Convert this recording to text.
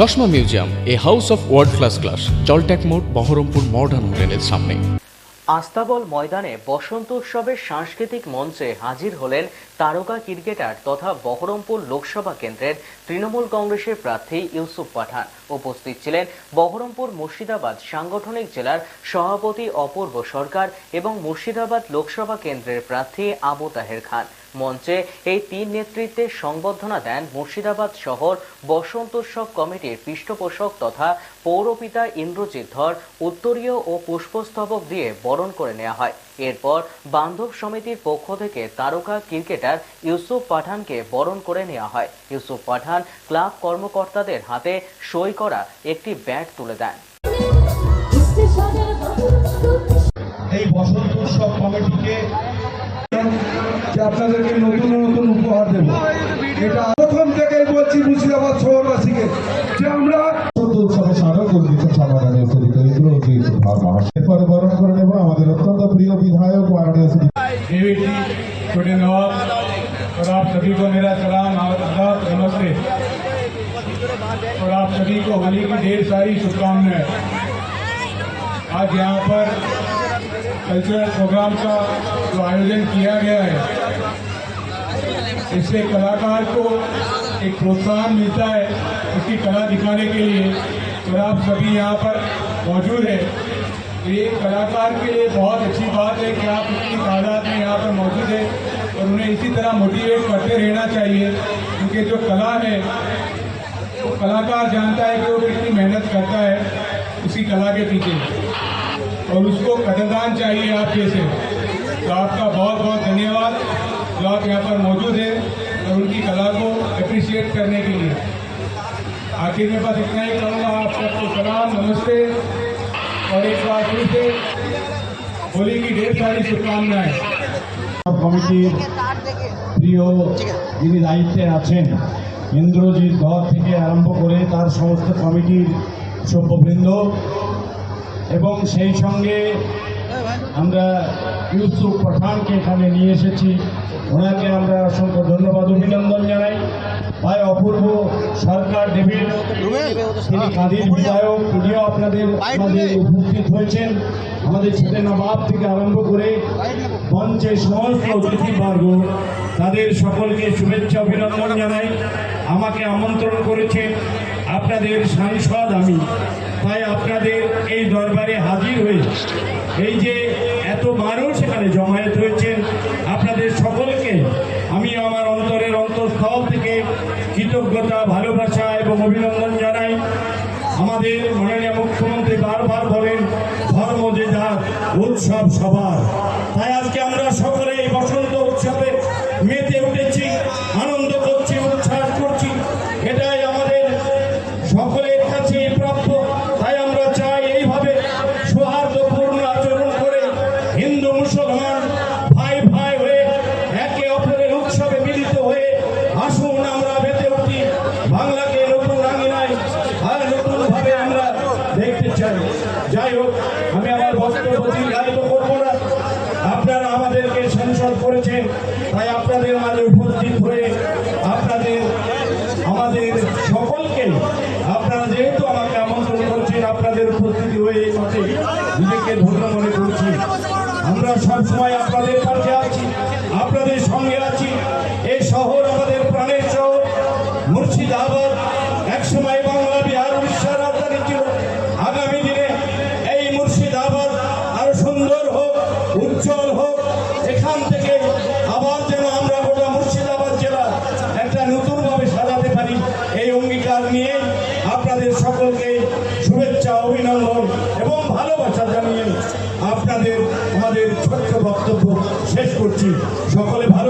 চশমা museum, a house of world class class জলট্যাক মোড়, Baharampur modern হোটেলের সামনে। আস্তাবল ময়দানে বসন্ত উৎসবের সাংস্কৃতিক মঞ্চে হাজির হলেন তারকা ক্রিকেটার তথা বহরমপুর লোকসভা কেন্দ্রের তৃণমূল কংগ্রেসের প্রার্থী ইউসুফ পাঠান। উপস্থিত ছিলেন বহরমপুর মুর্শিদাবাদ সাংগঠনিক জেলার সভাপতি অপূর্ব সরকার এবং মুর্শিদাবাদ লোকসভা কেন্দ্রের প্রার্থী আবু তাহের খান। মঞ্চে এই তিন নেতৃত্বে সংবর্ধনা দেন মুর্শিদাবাদ শহর বসন্ত উৎসব কমিটির পৃষ্ঠপোষক তথা পৌরপিতা ইন্দ্রজিৎ ধর উত্তরীয় ও পুষ্পস্তবক দিয়ে বরণ করে নেওয়া হয়। এরপর বান্ধব সমিতির পক্ষ থেকে তারকা ক্রিকেটার ইউসুফ পাঠানকে বরণ করে নেওয়া হয়। ইউসুফ পাঠান ক্লাব কর্মকর্তাদের হাতে সই করা একটি ব্যাট তুলে দেন। এই বসন্ত উৎসব কমিটিকে যে আপনাদেরকে নতুন নতুন উপহার দেব এটা প্রথম থেকেই বলছি মুর্শিদাবাদ শহরবাসীকে যে আমরা বসন্ত উৎসবে স্মারক উদ্দিত সমাধানের স্থলিত এগুলো উদ্দিত ভাবনা এরপরে বরণ করে নেব আমাদের অত্যন্ত প্রিয় বিধায়ক মাননীয় শ্রী देवी जी छोटे नवाब और आप सभी को मेरा सलाम आदाब नमस्ते और आप सभी को होली की ढेर सारी शुभकामनाएं आज यहाँ पर कल्चरल प्रोग्राम का जो आयोजन किया गया है, इससे कलाकार को एक प्रोत्साहन मिलता है उसकी कला दिखाने के लिए। और आप सभी यहाँ पर मौजूद हैं। ये कलाकार के लिए बहुत अच्छी बात है कि आप इतनी तादाद में यहाँ पर मौजूद है और उन्हें इसी तरह मोटिवेट करते रहना चाहिए, क्योंकि जो कला है, वो कलाकार जानता है कि वो कितनी मेहनत करता है उसी कला के पीछे। और उसको कदरदान चाहिए आप जैसे तो आपका बहुत बहुत धन्यवाद जो आप यहाँ पर मौजूद हैं और उनकी कला को अप्रिशिएट करने के लिए आखिर में बस इतना ही कहूँगा आप सबको सलाम नमस्ते और एक बार फिर से होली की ढेर सारी शुभकामनाएं কমিটির প্রিয় যিনি দায়িত্বে আছেন ইন্দ্রজিৎ ধর থেকে আরম্ভ করে তার সমস্ত কমিটির সভ্যবৃন্দ এবং সেই সঙ্গে আমরা ইউসুফ পাঠানকে এখানে নিয়ে এসেছি। ওনাকে আমরা অসংখ্য ধন্যবাদ, অভিনন্দন জানাই। ভাই, অপূর্ব সরকার ডেভিড তিনি কাঁদির বিধায়ক, তিনিও আপনাদের উপস্থিত হয়েছেন। আমাদের ছেলে নবাব থেকে আরম্ভ করে মঞ্চে সমস্ত অতিথিবর্গ তাদের সকলকে শুভেচ্ছা, অভিনন্দন জানাই। আমাকে আমন্ত্রণ করেছেন। আপনাদের সাংসদ আমি। তাই আপনাদের এই দরবারে হাজির হয়ে এই যে এত মানুষ এখানে জমায়েত হয়েছেন, আপনাদের সকলকে আমি আমার অন্তরের অন্তঃস্থল থেকে কৃতজ্ঞতা, ভালোবাসা এবং অভিনন্দন জানাই। আমাদের মাননীয় মুখ্যমন্ত্রী বারবার বলেন, ধর্ম যে যার, উৎসব সবার। তাই আজকে আমরা সকলে বসন্ত আমি আমার বক্তব্য দীর্ঘায়িত করব না। আপনারা আমাদেরকে সংসদ করেছেন, তাই আপনাদের উপস্থিত হয়ে আপনাদের, আমাদের সকলকে, আপনারা যেহেতু আমাকে আমন্ত্রণ করছেন, আপনাদের উপস্থিতি হয়ে এই মতে নিজেকে ধন্য মনে করছি। আমরা সবসময় আপনাদের পাশে আছি, আপনাদের সঙ্গে আছি অঙ্গীকার নিয়ে আপনাদের সকলকে শুভেচ্ছা, অভিনন্দন এবং ভালোবাসা জানিয়ে আপনাদের, আমাদের ছোট্ট বক্তব্য শেষ করছি। সকলে ভালো